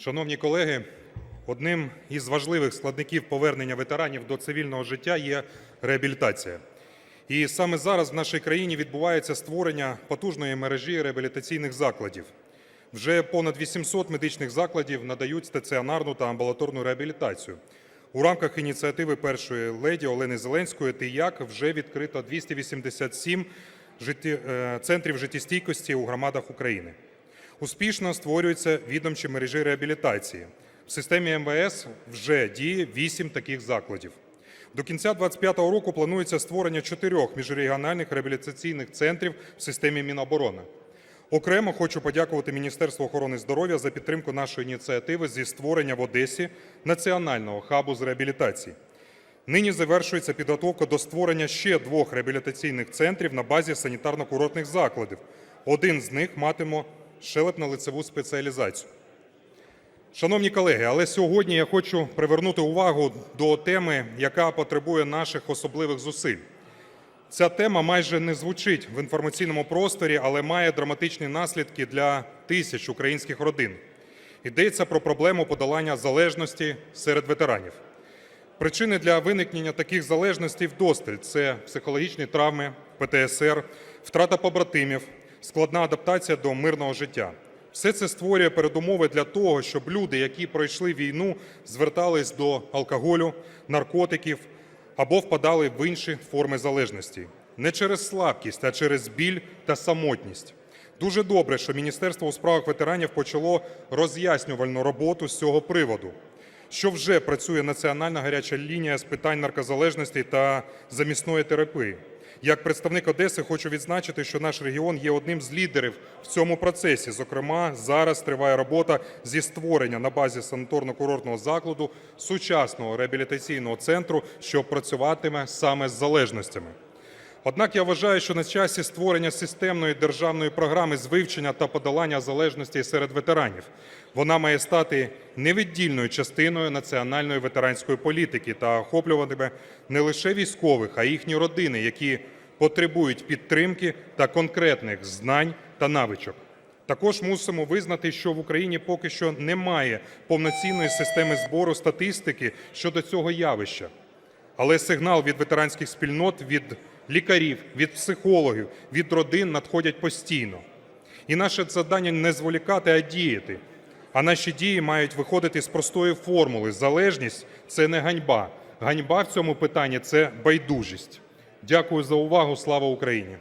Шановні колеги, одним із важливих складників повернення ветеранів до цивільного життя є реабілітація. І саме зараз в нашій країні відбувається створення потужної мережі реабілітаційних закладів. Вже понад 800 медичних закладів надають стаціонарну та амбулаторну реабілітацію. У рамках ініціативи першої леді Олени Зеленської «Ти-як» вже відкрито 287 житті- е, центрів життєстійкості у громадах України. Успішно створюються відомчі мережі реабілітації. В системі МВС вже діє 8 таких закладів. До кінця 2025 року планується створення чотирьох міжрегіональних реабілітаційних центрів в системі Міноборони. Окремо хочу подякувати Міністерству охорони здоров'я за підтримку нашої ініціативи зі створення в Одесі національного хабу з реабілітації. Нині завершується підготовка до створення ще двох реабілітаційних центрів на базі санітарно-курортних закладів. Один з них матиме щелепно-лицеву спеціалізацію. Шановні колеги, але сьогодні я хочу привернути увагу до теми, яка потребує наших особливих зусиль. Ця тема майже не звучить в інформаційному просторі, але має драматичні наслідки для тисяч українських родин. Йдеться про проблему подолання залежності серед ветеранів. Причини для виникнення таких залежностей вдосталь – це психологічні травми, ПТСР, втрата побратимів, складна адаптація до мирного життя. Все це створює передумови для того, щоб люди, які пройшли війну, звертались до алкоголю, наркотиків або впадали в інші форми залежності. Не через слабкість, а через біль та самотність. Дуже добре, що Міністерство у справах ветеранів почало роз'яснювальну роботу з цього приводу що вже працює національна гаряча лінія з питань наркозалежності та замісної терапії. Як представник Одеси хочу відзначити, що наш регіон є одним з лідерів в цьому процесі. Зокрема, зараз триває робота зі створення на базі санаторно-курортного закладу сучасного реабілітаційного центру, що працюватиме саме з залежностями. Однак я вважаю, що на часі створення системної державної програми з вивчення та подолання залежності серед ветеранів. Вона має стати невіддільною частиною національної ветеранської політики та охоплюватиме не лише військових, а й їхні родини, які потребують підтримки та конкретних знань та навичок. Також мусимо визнати, що в Україні поки що немає повноцінної системи збору статистики щодо цього явища. Але сигнал від ветеранських спільнот, від лікарів, від психологів, від родин надходять постійно. І наше завдання не зволікати, а діяти. А наші дії мають виходити з простої формули. Залежність це не ганьба. Ганьба в цьому питанні це байдужість. Дякую за увагу. Слава Україні!